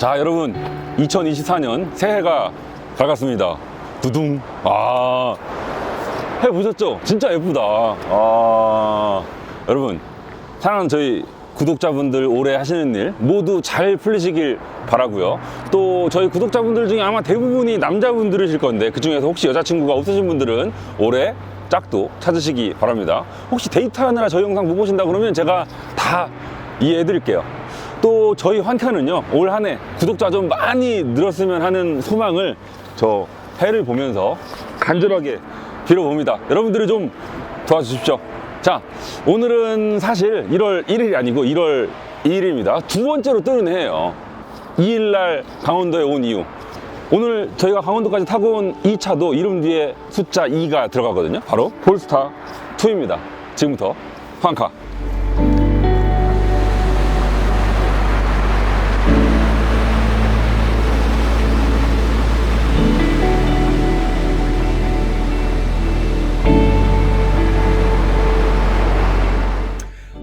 자, 여러분, 2024년 새해가 밝았습니다. 두둥. 아, 해 보셨죠? 진짜 예쁘다. 아, 여러분, 사랑하는 저희 구독자분들 올해 하시는 일 모두 잘 풀리시길 바라고요. 또 저희 구독자분들 중에 아마 대부분이 남자분들이실 건데 그 중에서 혹시 여자친구가 없으신 분들은 올해 짝도 찾으시기 바랍니다. 혹시 데이트하느라 저희 영상 못 보신다 그러면 제가 다 이해해 드릴게요. 또 저희 환타는요 올 한 해 구독자 좀 많이 늘었으면 하는 소망을 저 해를 보면서 간절하게 빌어봅니다. 여러분들이 좀 도와주십시오. 자, 오늘은 사실 1월 1일이 아니고 1월 2일입니다. 두 번째로 뜨는 해예요. 2일날 강원도에 온 이유. 오늘 저희가 강원도까지 타고 온 이 차도 이름 뒤에 숫자 2가 들어가거든요. 바로 폴스타 2입니다. 지금부터 환카.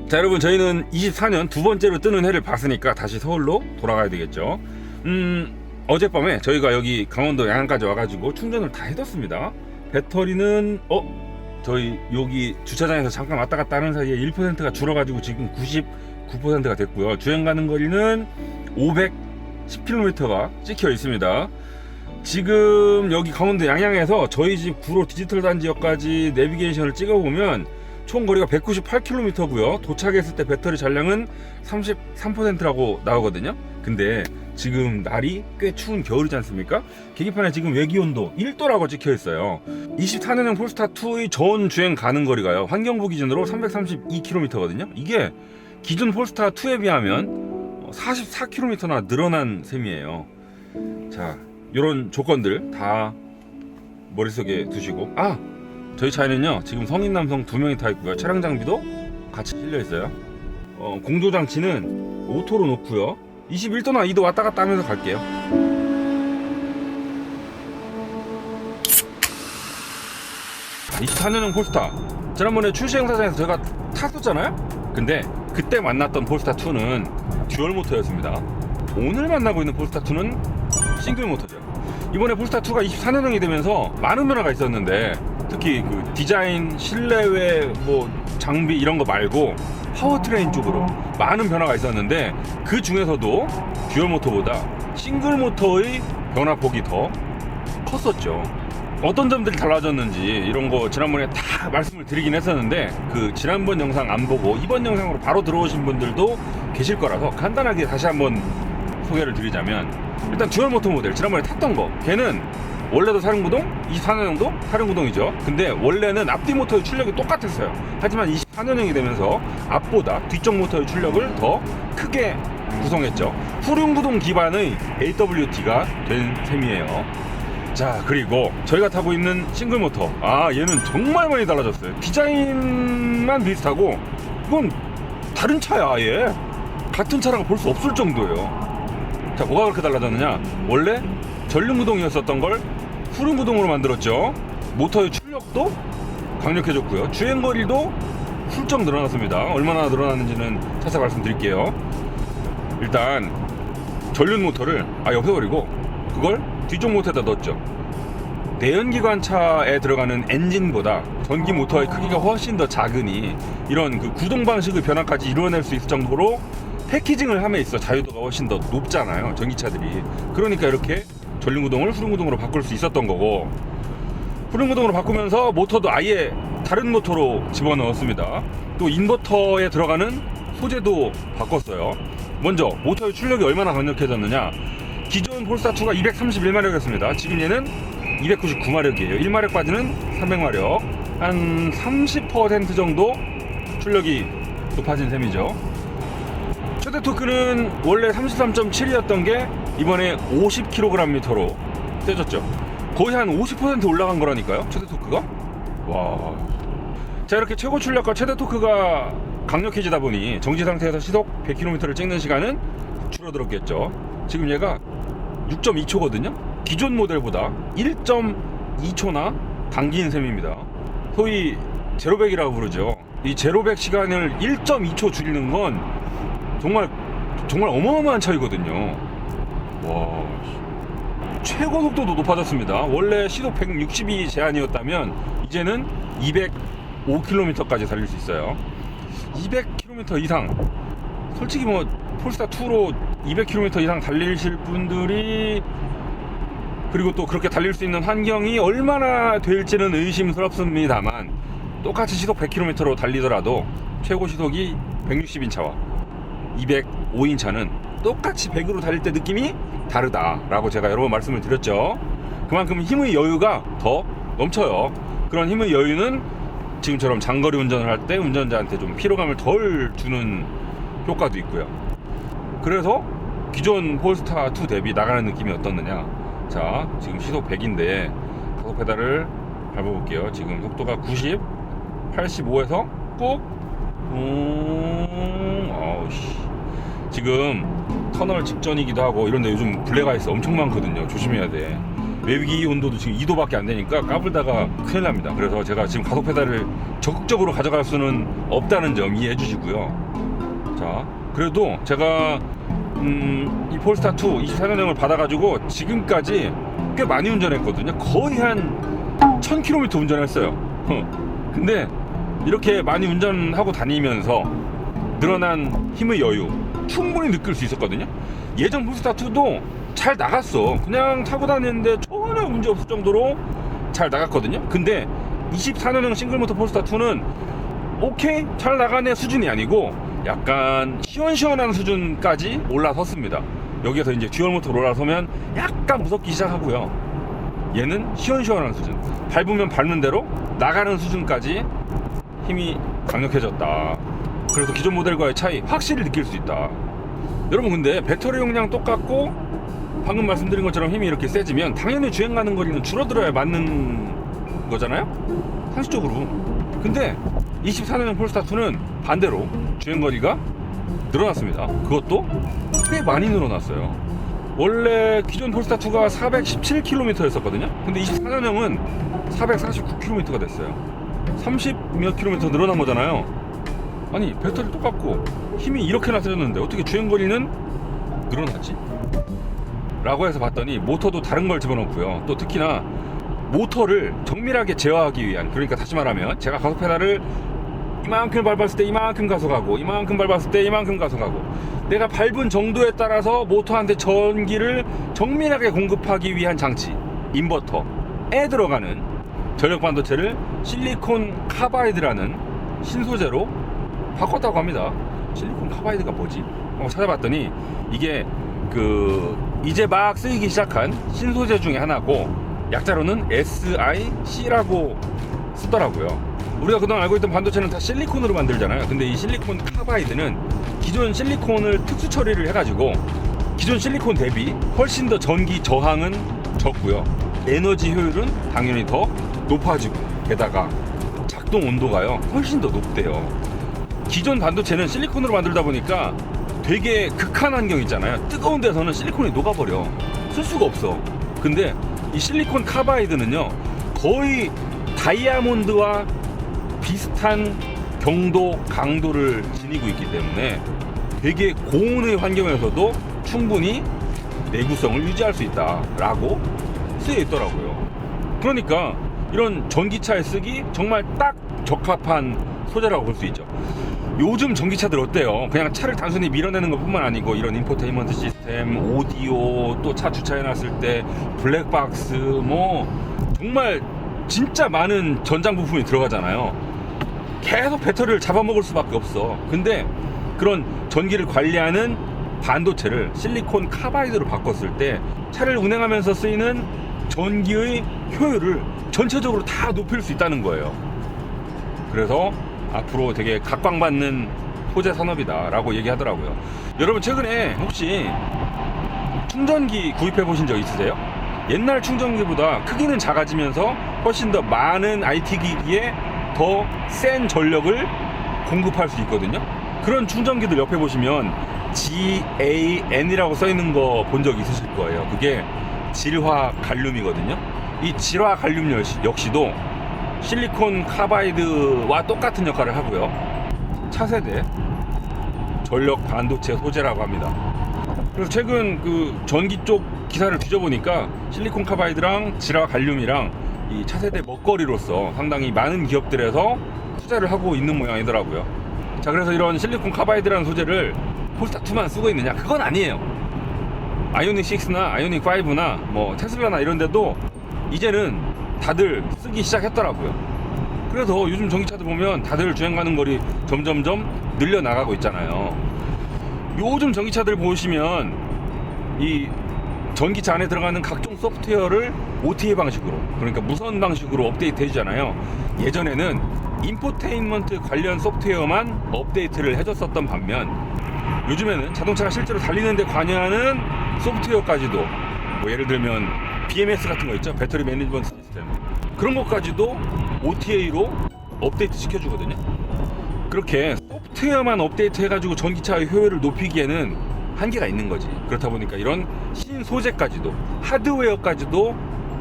자 여러분 저희는 24년 두 번째로 뜨는 해를 봤으니까 다시 서울로 돌아가야 되겠죠? 음 어젯밤에 저희가 여기 강원도 양양까지 와가지고 충전을 다 해뒀습니다. 배터리는 어? 저희 여기 주차장에서 잠깐 왔다 갔다 하는 사이에 1%가 줄어가지고 지금 99%가 됐고요. 주행 가는 거리는 510km가 찍혀 있습니다. 지금 여기 강원도 양양에서 저희 집 구로 디지털 단지역까지 내비게이션을 찍어보면 총 거리가 198km고요. 도착했을 때 배터리 잔량은 33%라고 나오거든요. 근데 지금 날이 꽤 추운 겨울이지 않습니까? 계기판에 지금 외기 온도 1도라고 찍혀 있어요. 24년형 폴스타 2의 전 주행 가는 거리가요. 환경부 기준으로 332km거든요. 이게 기존 폴스타 2에 비하면 44km나 늘어난 셈이에요. 자, 이런 조건들 다 머릿속에 두시고 아 저희 차에는요 지금 성인 남성 두 명이 타 있고요. 차량 장비도 같이 실려 있어요. 어, 공조 장치는 오토로 놓고요. 21도나 2도 왔다 갔다 하면서 갈게요. 자, 24년형 폴스타. 지난번에 출시 행사장에서 제가 탔었잖아요? 근데 그때 만났던 폴스타 2는 듀얼 모터였습니다. 오늘 만나고 있는 폴스타 2는 싱글 모터죠. 이번에 폴스타 2가 24년형이 되면서 많은 변화가 있었는데 특히 그 디자인, 실내외 뭐 장비 이런 거 말고 파워트레인 쪽으로 많은 변화가 있었는데 그 중에서도 듀얼 모터보다 싱글 모터의 변화폭이 더 컸었죠. 어떤 점들이 달라졌는지 이런 거 지난번에 다 말씀을 드리긴 했었는데 그 지난번 영상 안 보고 이번 영상으로 바로 들어오신 분들도 계실 거라서 간단하게 다시 한번 소개를 드리자면 일단 듀얼 모터 모델 지난번에 탔던 거 걔는 원래도 사륜구동? 24년형도? 사륜구동이죠. 근데 원래는 앞뒤 모터의 출력이 똑같았어요. 하지만 24년형이 되면서 앞보다 뒤쪽 모터의 출력을 더 크게 구성했죠. 후륜구동 기반의 AWT가 된 셈이에요. 자 그리고 저희가 타고 있는 싱글 모터. 아 얘는 정말 많이 달라졌어요. 디자인만 비슷하고 이건 다른 차야 아예. 같은 차라고 볼 수 없을 정도예요. 자 뭐가 그렇게 달라졌느냐? 원래 전륜구동이었었던 걸 후륜구동으로 만들었죠. 모터의 출력도 강력해졌고요. 주행 거리도 훌쩍 늘어났습니다. 얼마나 늘어났는지는 차차 말씀드릴게요. 일단 전륜 모터를 아 없애버리고 그걸 뒤쪽 모터에다 넣었죠. 내연기관차에 들어가는 엔진보다 전기 모터의 크기가 훨씬 더 작으니 이런 그 구동 방식의 변화까지 이루어낼 수 있을 정도로 패키징을 함에 있어 자유도가 훨씬 더 높잖아요 전기차들이. 그러니까 이렇게 전륜구동을 후륜구동으로 바꿀 수 있었던 거고 후륜구동으로 바꾸면서 모터도 아예 다른 모터로 집어넣었습니다. 또 인버터에 들어가는 소재도 바꿨어요. 먼저 모터의 출력이 얼마나 강력해졌느냐. 기존 폴스타2가 231마력이었습니다. 지금 얘는 299마력이에요. 1마력 빠지는 300마력. 한 30% 정도 출력이 높아진 셈이죠. 최대 토크는 원래 33.7이었던 게 이번에 50kgm로 떼졌죠. 거의 한 50% 올라간 거라니까요. 최대 토크가. 와. 자 이렇게 최고 출력과 최대 토크가 강력해지다 보니 정지 상태에서 시속 100km를 찍는 시간은 줄어들었겠죠. 지금 얘가 6.2초거든요. 기존 모델보다 1.2초나 당긴 셈입니다. 소위 제로백이라고 부르죠. 이 제로백 시간을 1.2초 줄이는 건 정말 정말 어마어마한 차이거든요. 와 씨. 최고 속도도 높아졌습니다. 원래 시속 160이 제한이었다면 이제는 205km까지 달릴 수 있어요. 200km 이상 솔직히 뭐 폴스타 2로 200km 이상 달리실 분들이 그리고 또 그렇게 달릴 수 있는 환경이 얼마나 될지는 의심스럽습니다만 똑같이 시속 100km로 달리더라도 최고 시속이 160인 차와 205인 차는 똑같이 100으로 달릴 때 느낌이 다르다라고 제가 여러 번 말씀을 드렸죠. 그만큼 힘의 여유가 더 넘쳐요. 그런 힘의 여유는 지금처럼 장거리 운전을 할 때 운전자한테 좀 피로감을 덜 주는 효과도 있고요. 그래서 기존 폴스타 2 대비 나가는 느낌이 어떻느냐? 자, 지금 시속 100인데 가속 페달을 밟아볼게요. 지금 속도가 90, 85에서 꾹, 음, 아우씨. 지금 터널 직전이기도 하고 이런데 요즘 블랙아이스 엄청 많거든요. 조심해야 돼. 외기 온도도 지금 2도밖에 안 되니까 까불다가 큰일 납니다. 그래서 제가 지금 가속 페달을 적극적으로 가져갈 수는 없다는 점 이해해 주시고요. 자, 그래도 제가 음, 이 폴스타 2 24년형을 받아가지고 지금까지 꽤 많이 운전했거든요. 거의 한 1000km 운전했어요. 어. 근데 이렇게 많이 운전하고 다니면서 늘어난 힘의 여유 충분히 느낄 수 있었거든요. 예전 폴스타 2도 잘 나갔어. 그냥 타고 다니는데 전혀 문제 없을 정도로 잘 나갔거든요. 근데 24년형 싱글모터 폴스타 2는 오케이 잘 나가네 수준이 아니고 약간 시원시원한 수준까지 올라섰습니다. 여기에서 이제 듀얼 모터로 올라서면 약간 무섭기 시작하고요. 얘는 시원시원한 수준. 밟으면 밟는 대로 나가는 수준까지 힘이 강력해졌다. 그래서 기존 모델과의 차이 확실히 느낄 수 있다. 여러분 근데 배터리 용량 똑같고 방금 말씀드린 것처럼 힘이 이렇게 세지면 당연히 주행 가는 거리는 줄어들어야 맞는 거잖아요? 상식적으로. 근데 24년형 폴스타2는 반대로 주행 거리가 늘어났습니다. 그것도 꽤 많이 늘어났어요. 원래 기존 폴스타2가 417km였었거든요. 근데 24년형은 449km가 됐어요. 30몇 킬로미터 늘어난 거잖아요. 아니, 배터리 똑같고 힘이 이렇게나 세졌는데 어떻게 주행 거리는 늘어났지? 라고 해서 봤더니 모터도 다른 걸 집어넣고요. 또 특히나 모터를 정밀하게 제어하기 위한 그러니까 다시 말하면 제가 가속 페달을 이만큼 밟았을 때 이만큼 가속하고 이만큼 밟았을 때 이만큼 가속하고 내가 밟은 정도에 따라서 모터한테 전기를 정밀하게 공급하기 위한 장치 인버터에 들어가는 전력 반도체를 실리콘 카바이드라는 신소재로 바꿨다고 합니다. 실리콘 카바이드가 뭐지? 어, 찾아봤더니 이게 그 이제 막 쓰이기 시작한 신소재 중에 하나고 약자로는 SiC라고 쓰더라고요. 우리가 그동안 알고 있던 반도체는 다 실리콘으로 만들잖아요. 근데 이 실리콘 카바이드는 기존 실리콘을 특수 처리를 해가지고 기존 실리콘 대비 훨씬 더 전기 저항은 적고요. 에너지 효율은 당연히 더 높아지고 게다가 작동 온도가요 훨씬 더 높대요. 기존 반도체는 실리콘으로 만들다 보니까 되게 극한 환경 있잖아요. 뜨거운 데서는 실리콘이 녹아버려. 쓸 수가 없어. 근데 이 실리콘 카바이드는요, 거의 다이아몬드와 비슷한 경도, 강도를 지니고 있기 때문에 되게 고온의 환경에서도 충분히 내구성을 유지할 수 있다라고 쓰여 있더라고요. 그러니까 이런 전기차에 쓰기 정말 딱 적합한 소재라고 볼 수 있죠. 요즘 전기차들 어때요? 그냥 차를 단순히 밀어내는 것뿐만 아니고 이런 인포테인먼트 시스템, 오디오, 또 차 주차해놨을 때 블랙박스, 뭐 정말 진짜 많은 전장 부품이 들어가잖아요. 계속 배터리를 잡아먹을 수밖에 없어. 근데 그런 전기를 관리하는 반도체를 실리콘 카바이드로 바꿨을 때 차를 운행하면서 쓰이는 전기의 효율을 전체적으로 다 높일 수 있다는 거예요. 그래서 앞으로 되게 각광받는 소재 산업이다라고 얘기하더라고요. 여러분 최근에 혹시 충전기 구입해 보신 적 있으세요? 옛날 충전기보다 크기는 작아지면서 훨씬 더 많은 IT 기기에 더 센 전력을 공급할 수 있거든요. 그런 충전기들 옆에 보시면 GAN이라고 써 있는 거 본 적 있으실 거예요. 그게 질화 갈륨이거든요. 이 질화 갈륨 역시- 역시도 실리콘 카바이드와 똑같은 역할을 하고요. 차세대 전력 반도체 소재라고 합니다. 그래서 최근 그 전기 쪽 기사를 뒤져보니까 실리콘 카바이드랑 지라 갈륨이랑 이 차세대 먹거리로서 상당히 많은 기업들에서 투자를 하고 있는 모양이더라고요. 자, 그래서 이런 실리콘 카바이드라는 소재를 폴스타 2만 쓰고 있느냐? 그건 아니에요. 아이오닉 6나 아이오닉 5나 뭐 테슬라나 이런 데도 이제는 다들 쓰기 시작했더라고요. 그래서 요즘 전기차들 보면 다들 주행 가는 거리 점점점 늘려 나가고 있잖아요. 요즘 전기차들 보시면 이 전기차 안에 들어가는 각종 소프트웨어를 OTA 방식으로 그러니까 무선 방식으로 업데이트 해주잖아요. 예전에는 인포테인먼트 관련 소프트웨어만 업데이트를 해줬었던 반면 요즘에는 자동차가 실제로 달리는데 관여하는 소프트웨어까지도 뭐 예를 들면 BMS 같은 거 있죠? 배터리 매니지먼트 시스템. 그런 것까지도 OTA로 업데이트 시켜주거든요. 그렇게 소프트웨어만 업데이트 해가지고 전기차의 효율을 높이기에는 한계가 있는 거지. 그렇다 보니까 이런 신소재까지도 하드웨어까지도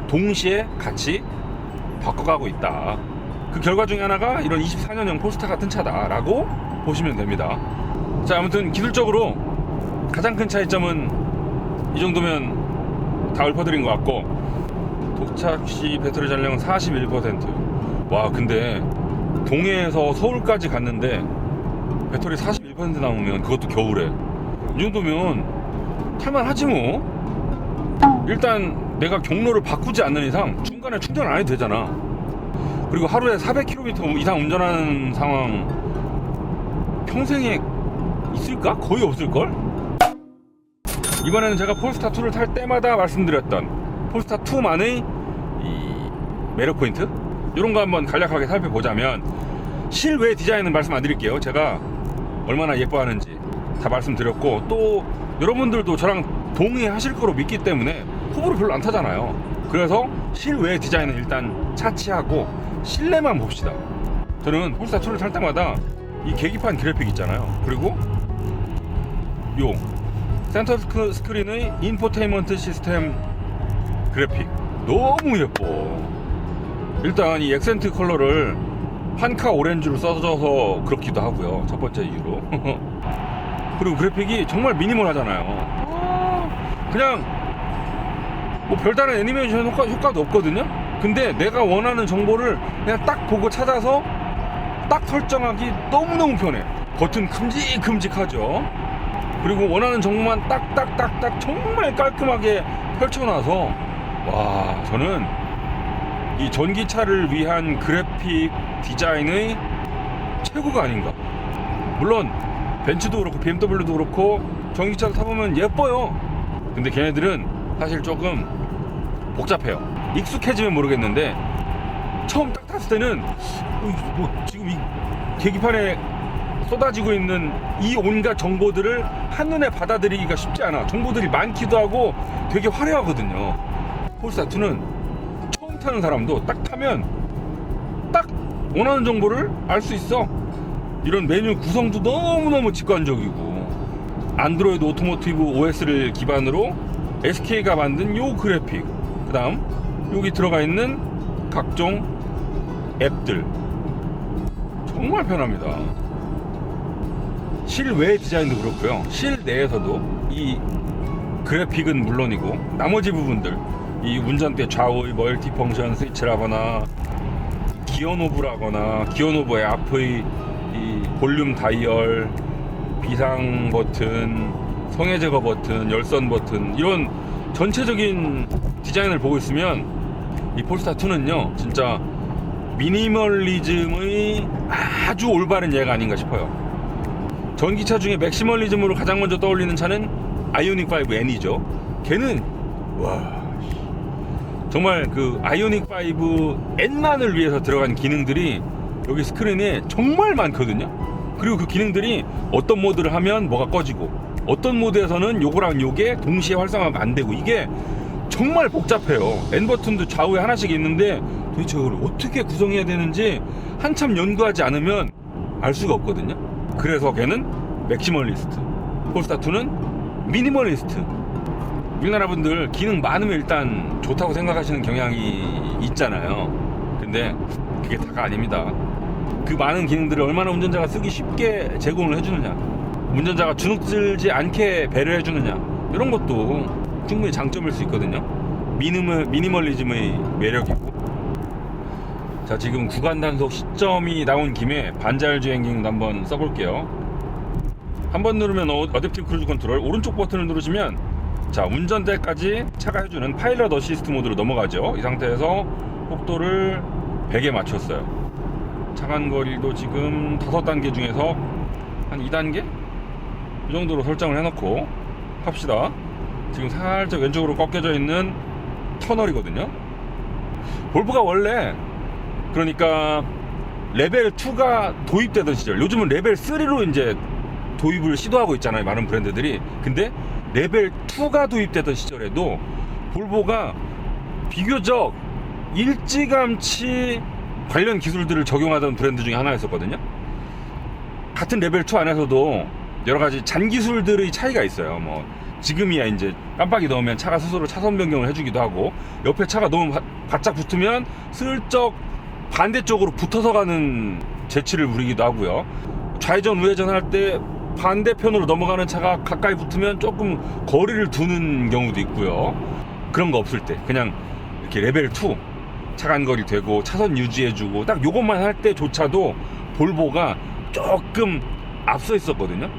동시에 같이 바꿔가고 있다. 그 결과 중에 하나가 이런 24년형 폴스타 같은 차다라고 보시면 됩니다. 자 아무튼 기술적으로 가장 큰 차이점은 이 정도면 다 읊어드린 것 같고. 도착 시 배터리 잔량은 41%와 근데 동해에서 서울까지 갔는데 배터리 41% 남으면 그것도 겨울에. 이 정도면 탈만하지 뭐. 일단 내가 경로를 바꾸지 않는 이상 중간에 충전 안 해도 되잖아. 그리고 하루에 400km 이상 운전하는 상황 평생에 있을까? 거의 없을걸? 이번에는 제가 폴스타 2를 탈 때마다 말씀드렸던 폴스타 2만의 이 매력 포인트 이런 거 한번 간략하게 살펴보자면 실외 디자인은 말씀 안 드릴게요. 제가 얼마나 예뻐하는지 다 말씀드렸고 또 여러분들도 저랑 동의하실 거로 믿기 때문에 호불호 별로 안 타잖아요. 그래서 실외 디자인은 일단 차치하고 실내만 봅시다. 저는 폴스타 2를 탈 때마다 이 계기판 그래픽 있잖아요. 그리고 요 센터 스크- 스크린의 인포테인먼트 시스템 그래픽 너무 예뻐. 일단 이 액센트 컬러를 판카 오렌지로 써줘서 그렇기도 하고요. 첫 번째 이유로. 그리고 그래픽이 정말 미니멀하잖아요. 그냥 뭐 별다른 애니메이션 효과, 효과도 없거든요. 근데 내가 원하는 정보를 그냥 딱 보고 찾아서 딱 설정하기 너무너무 편해. 버튼 큼직큼직하죠. 그리고 원하는 정보만 딱딱딱딱 정말 깔끔하게 펼쳐놔서 와 저는 이 전기차를 위한 그래픽 디자인의 최고가 아닌가. 물론 벤츠도 그렇고 BMW도 그렇고 전기차 타보면 예뻐요. 근데 걔네들은 사실 조금 복잡해요. 익숙해지면 모르겠는데 처음 딱 탔을 때는 어, 뭐 지금 이 계기판에 쏟아지고 있는 이 온갖 정보들을 한눈에 받아들이기가 쉽지 않아. 정보들이 많기도 하고 되게 화려하거든요. 폴스타2는 처음 타는 사람도 딱 타면 딱 원하는 정보를 알 수 있어. 이런 메뉴 구성도 너무너무 직관적이고 안드로이드 오토모티브 OS를 기반으로 SK가 만든 요 그래픽 그 다음 여기 들어가 있는 각종 앱들 정말 편합니다. 실외 디자인도 그렇고요. 실내에서도 이 그래픽은 물론이고 나머지 부분들 이 운전대 좌우의 멀티 펑션 스위치라거나 기어 노브라거나 기어 노브의 앞의 이 볼륨 다이얼 비상 버튼 성해 제거 버튼 열선 버튼 이런 전체적인 디자인을 보고 있으면 이 폴스타 2는요 진짜 미니멀리즘의 아주 올바른 예가 아닌가 싶어요. 전기차 중에 맥시멀리즘으로 가장 먼저 떠올리는 차는 아이오닉 5 N이죠. 걔는 와 정말 그 아이오닉 5 N만을 위해서 들어간 기능들이 여기 스크린에 정말 많거든요. 그리고 그 기능들이 어떤 모드를 하면 뭐가 꺼지고 어떤 모드에서는 요거랑 요게 동시에 활성화가 안 되고 이게 정말 복잡해요. N 버튼도 좌우에 하나씩 있는데 도대체 그걸 어떻게 구성해야 되는지 한참 연구하지 않으면 알 수가 없거든요. 그래서 걔는 맥시멀리스트, 폴스타2는 미니멀리스트. 우리나라 분들 기능 많으면 일단 좋다고 생각하시는 경향이 있잖아요. 근데 그게 다가 아닙니다. 그 많은 기능들을 얼마나 운전자가 쓰기 쉽게 제공을 해주느냐, 운전자가 주눅들지 않게 배려해주느냐, 이런 것도 충분히 장점일 수 있거든요. 미니멀, 미니멀리즘의 매력이고. 자, 지금 구간 단속 시점이 나온 김에 반자율 주행기능도 한번 써볼게요. 한 번 누르면 어- 어댑티브 크루즈 컨트롤 오른쪽 버튼을 누르시면 자 운전대까지 차가 해주는 파일럿 어시스트 모드로 넘어가죠. 이 상태에서 속도를 100에 맞췄어요. 차간 거리도 지금 다섯 단계 중에서 한 2단계 이 정도로 설정을 해놓고 합시다. 지금 살짝 왼쪽으로 꺾여져 있는 터널이거든요. 볼보가 원래 그러니까 레벨 2가 도입되던 시절 요즘은 레벨 3로 이제 도입을 시도하고 있잖아요 많은 브랜드들이. 근데 레벨 2가 도입되던 시절에도 볼보가 비교적 일찌감치 관련 기술들을 적용하던 브랜드 중에 하나였었거든요. 같은 레벨 2 안에서도 여러 가지 잔 기술들의 차이가 있어요. 뭐 지금이야 이제 깜빡이 넣으면 차가 스스로 차선 변경을 해주기도 하고 옆에 차가 너무 바- 바짝 붙으면 슬쩍 반대쪽으로 붙어서 가는 재치를 부리기도 하고요. 좌회전 우회전 할 때 반대편으로 넘어가는 차가 가까이 붙으면 조금 거리를 두는 경우도 있고요. 그런 거 없을 때 그냥 이렇게 레벨 2 차간 거리 되고 차선 유지해주고 딱 요것만 할 때조차도 볼보가 조금 앞서 있었거든요.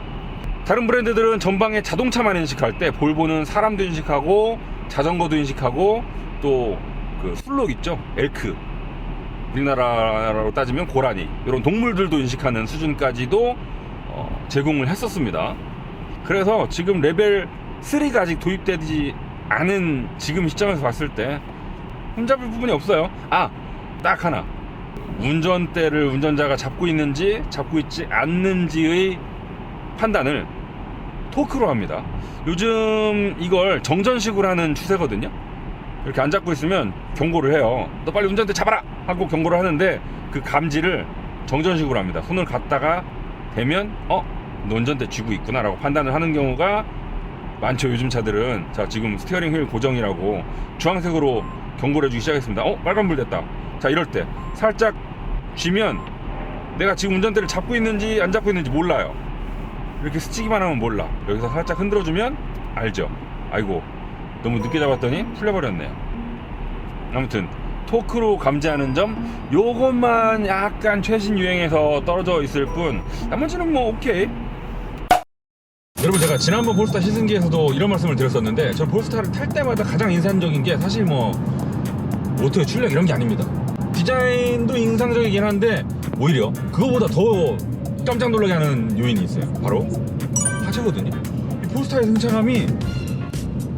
다른 브랜드들은 전방에 자동차만 인식할 때 볼보는 사람도 인식하고 자전거도 인식하고 또 그 술록 있죠 엘크 우리나라로 따지면 고라니 이런 동물들도 인식하는 수준까지도 어, 제공을 했었습니다. 그래서 지금 레벨 3가 아직 도입되지 않은 지금 시점에서 봤을 때 흠잡을 부분이 없어요. 아, 딱 하나. 운전대를 운전자가 잡고 있는지 잡고 있지 않는지의 판단을 토크로 합니다. 요즘 이걸 정전식으로 하는 추세거든요. 이렇게 안 잡고 있으면 경고를 해요. 너 빨리 운전대 잡아라! 하고 경고를 하는데 그 감지를 정전식으로 합니다. 손을 갖다가 대면, 어? 너 운전대 쥐고 있구나 라고 판단을 하는 경우가 많죠. 요즘 차들은. 자, 지금 스티어링 휠 고정이라고 주황색으로 경고를 해주기 시작했습니다. 어? 빨간불 됐다. 자, 이럴 때 살짝 쥐면 내가 지금 운전대를 잡고 있는지 안 잡고 있는지 몰라요. 이렇게 스치기만 하면 몰라. 여기서 살짝 흔들어주면 알죠. 아이고, 너무 늦게 잡았더니 풀려버렸네요. 아무튼 토크로 감지하는 점 요것만 약간 최신 유행에서 떨어져 있을 뿐 나머지는 뭐 오케이. 여러분 제가 지난번 볼스타 시승기에서도 이런 말씀을 드렸었는데 저 볼스타를 탈 때마다 가장 인상적인 게 사실 뭐 오토의 출력 이런 게 아닙니다. 디자인도 인상적이긴 한데 오히려 그거보다 더 깜짝 놀라게 하는 요인이 있어요. 바로 하체거든요. 이 볼스타의 승차감이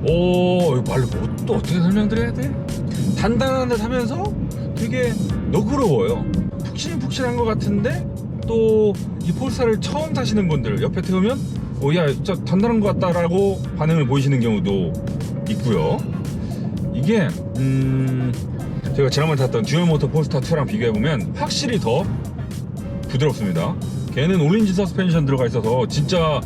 오 이거 말로 뭐, 또 어떻게 설명드려야 돼? 단단한 듯 하면서 되게 너그러워요. 푹신푹신한 것 같은데 또 이 폴스타를 처음 타시는 분들 옆에 태우면 오야 진짜 단단한 것 같다라고 반응을 보이시는 경우도 있고요. 이게 음 제가 지난번에 탔던 듀얼모터 폴스타 2랑 비교해보면 확실히 더 부드럽습니다. 걔는 올린지 서스펜션 들어가 있어서 진짜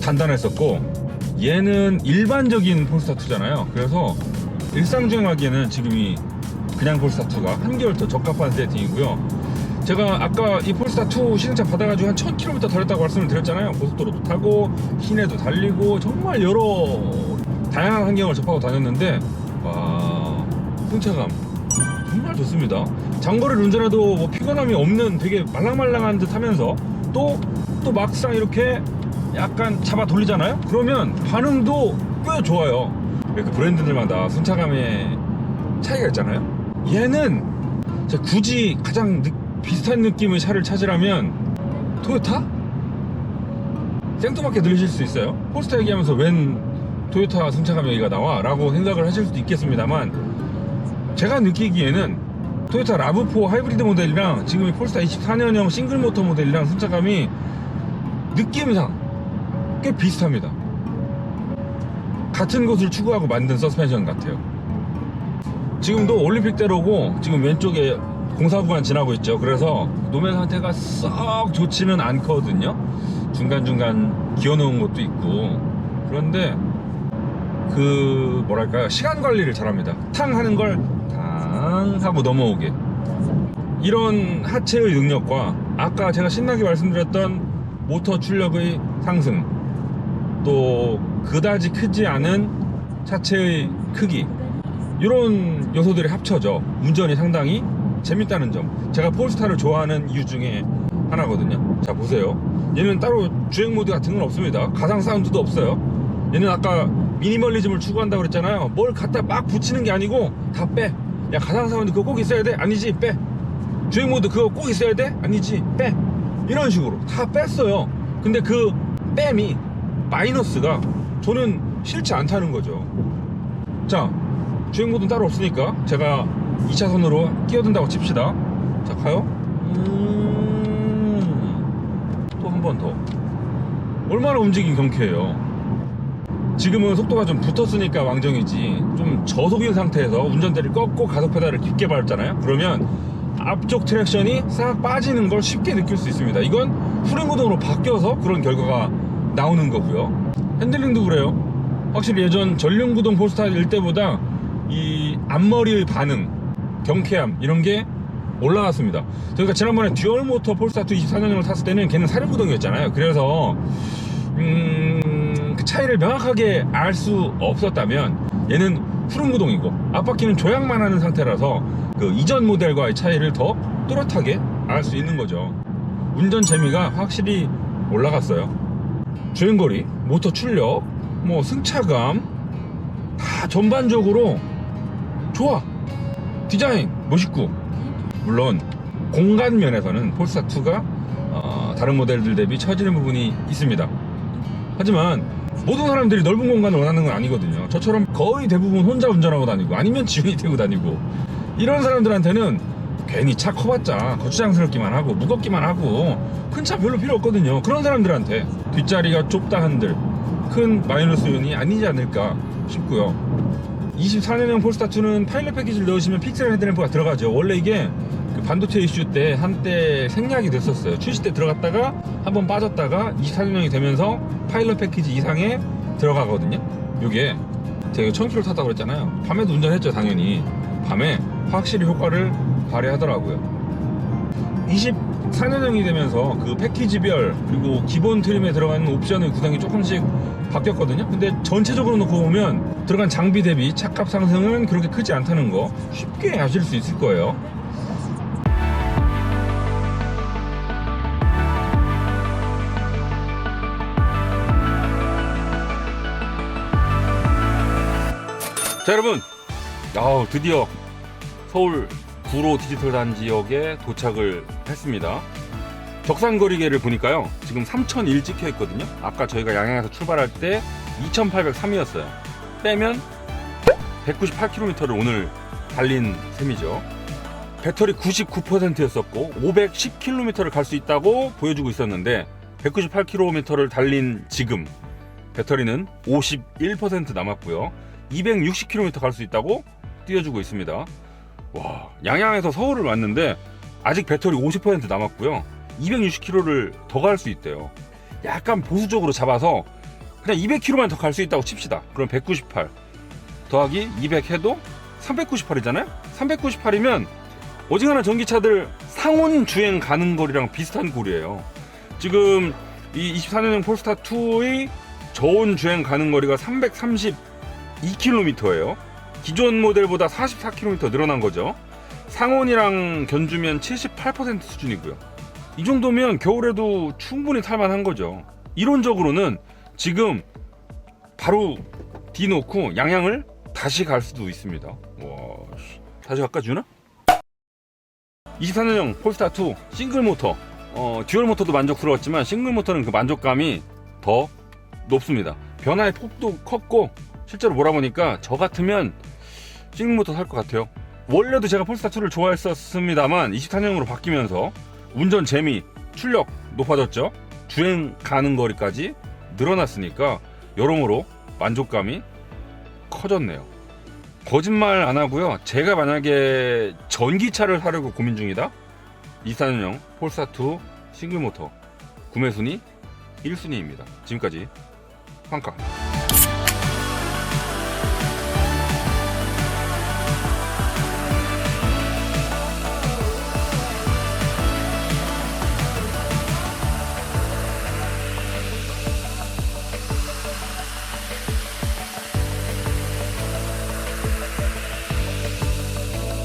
단단했었고 얘는 일반적인 폴스타 2잖아요. 그래서 일상 주행하기에는 지금이 그냥 폴스타 2가 한결 더 적합한 세팅이고요. 제가 아까 이 폴스타 2 시승차 받아가지고 한 1000km 달렸다고 말씀을 드렸잖아요. 고속도로도 타고 시내도 달리고 정말 여러 다양한 환경을 접하고 다녔는데 와 승차감 정말 좋습니다. 장거리를 운전해도 뭐 피곤함이 없는 되게 말랑말랑한 듯 하면서 또, 또 막상 이렇게 약간 잡아 돌리잖아요? 그러면 반응도 꽤 좋아요. 그 브랜드들마다 승차감의 차이가 있잖아요? 얘는 굳이 가장 느- 비슷한 느낌의 차를 찾으라면 토요타? 생뚱맞게 들리실 수 있어요. 폴스타 얘기하면서 웬 토요타 승차감 얘기가 나와? 라고 생각을 하실 수도 있겠습니다만 제가 느끼기에는 토요타 라브4 하이브리드 모델이랑 지금 이 폴스타 24년형 싱글 모터 모델이랑 승차감이 느낌상 꽤 비슷합니다. 같은 것을 추구하고 만든 서스펜션 같아요. 지금도 올림픽대로고 지금 왼쪽에 공사 구간 지나고 있죠. 그래서 노면 상태가 썩 좋지는 않거든요. 중간중간 기어놓은 것도 있고. 그런데 그 뭐랄까요 시간 관리를 잘합니다. 탕 하는 걸 탕 하고 넘어오게. 이런 하체의 능력과 아까 제가 신나게 말씀드렸던 모터 출력의 상승 또 그다지 크지 않은 차체의 크기. 이런 요소들이 합쳐져 운전이 상당히 재밌다는 점. 제가 폴스타를 좋아하는 이유 중에 하나거든요. 자 보세요. 얘는 따로 주행 모드 같은 건 없습니다. 가상 사운드도 없어요. 얘는 아까 미니멀리즘을 추구한다고 그랬잖아요. 뭘 갖다 막 붙이는 게 아니고 다빼 야 가상 사운드 그거 꼭 있어야 돼? 아니지 빼. 주행 모드 그거 꼭 있어야 돼? 아니지 빼. 이런 식으로 다 뺐어요. 근데 그 뺨이 마이너스가 저는 싫지 않다는 거죠. 자 주행 모드는 따로 없으니까 제가 2차선으로 끼어든다고 칩시다. 자 가요. 음... 또 한 번 더. 얼마나 움직임 경쾌해요. 지금은 속도가 좀 붙었으니까 왕정이지. 좀 저속인 상태에서 운전대를 꺾고 가속 페달을 깊게 밟잖아요. 그러면 앞쪽 트랙션이 싹 빠지는 걸 쉽게 느낄 수 있습니다. 이건 후륜구동으로 바뀌어서 그런 결과가 나오는 거고요. 핸들링도 그래요. 확실히 예전 전륜구동 폴스타일 때보다 이 앞머리의 반응 경쾌함 이런 게 올라왔습니다. 그러니까 지난번에 듀얼 모터 폴스타 2 24년형을 탔을 때는 걔는 사륜구동이었잖아요. 그래서 음, 그 차이를 명확하게 알 수 없었다면 얘는 후륜구동이고 앞바퀴는 조향만 하는 상태라서 그 이전 모델과의 차이를 더 뚜렷하게 알 수 있는 거죠. 운전 재미가 확실히 올라갔어요 주행거리, 모터 출력, 뭐 승차감 다 전반적으로 좋아. 디자인 멋있고. 물론 공간 면에서는 폴스타 2가 어, 다른 모델들 대비 처지는 부분이 있습니다. 하지만 모든 사람들이 넓은 공간을 원하는 건 아니거든요. 저처럼 거의 대부분 혼자 운전하고 다니고 아니면 지훈이 태고 다니고 이런 사람들한테는 괜히 차 커봤자 거추장스럽기만 하고 무겁기만 하고 큰 차 별로 필요 없거든요. 그런 사람들한테 뒷자리가 좁다 한들 큰 마이너스 요인이 아니지 않을까 싶고요. 24년형 폴스타2는 파일럿 패키지를 넣으시면 픽셀 헤드램프가 들어가죠. 원래 이게 그 반도체 이슈 때 한때 생략이 됐었어요. 출시 때 들어갔다가 한번 빠졌다가 24년형이 되면서 파일럿 패키지 이상에 들어가거든요. 요게 제가 1000km 탔다고 그랬잖아요. 밤에도 운전했죠 당연히. 밤에 확실히 효과를 발휘하더라고요. 24년형이 되면서 그 패키지별 그리고 기본 트림에 들어가는 옵션의 구성이 조금씩 바뀌었거든요. 근데 전체적으로 놓고 보면 들어간 장비 대비 차값 상승은 그렇게 크지 않다는 거 쉽게 아실 수 있을 거예요. 자 여러분. 아우 드디어 서울 구로 디지털 단지역에 도착을 했습니다. 적산거리계를 보니까요 지금 3001 찍혀 있거든요. 아까 저희가 양양에서 출발할 때 2803이었어요. 빼면 198km를 오늘 달린 셈이죠. 배터리 99%였었고 510km를 갈 수 있다고 보여주고 있었는데 198km를 달린 지금 배터리는 51% 남았고요. 260km 갈 수 있다고 띄워주고 있습니다 와 양양에서 서울을 왔는데 아직 배터리 50% 남았고요. 260km를 더 갈 수 있대요. 약간 보수적으로 잡아서 그냥 200km만 더 갈 수 있다고 칩시다. 그럼 198 더하기 200 해도 398이잖아요? 398이면 어지간한 전기차들 상온 주행 가는 거리랑 비슷한 거리예요. 지금 이 24년형 폴스타 2의 저온 주행 가는 거리가 332km예요 기존 모델보다 44km 늘어난 거죠. 상온이랑 견주면 78% 수준이고요. 이 정도면 겨울에도 충분히 탈만한 거죠. 이론적으로는 지금 바로 뒤 놓고 양양을 다시 갈 수도 있습니다. 와, 씨. 다시 갈까 주나? 24년형 폴스타 2 싱글 모터. 어, 듀얼 모터도 만족스러웠지만 싱글 모터는 그 만족감이 더 높습니다. 변화의 폭도 컸고 실제로 몰아보니까 저 같으면 싱글모터 살 것 같아요. 원래도 제가 폴스타2를 좋아했었습니다만 24년으로 바뀌면서 운전 재미, 출력 높아졌죠. 주행 가는 거리까지 늘어났으니까 여러모로 만족감이 커졌네요. 거짓말 안 하고요. 제가 만약에 전기차를 사려고 고민 중이다. 24년형 폴스타2 싱글모터 구매 순위 1순위입니다. 지금까지 황카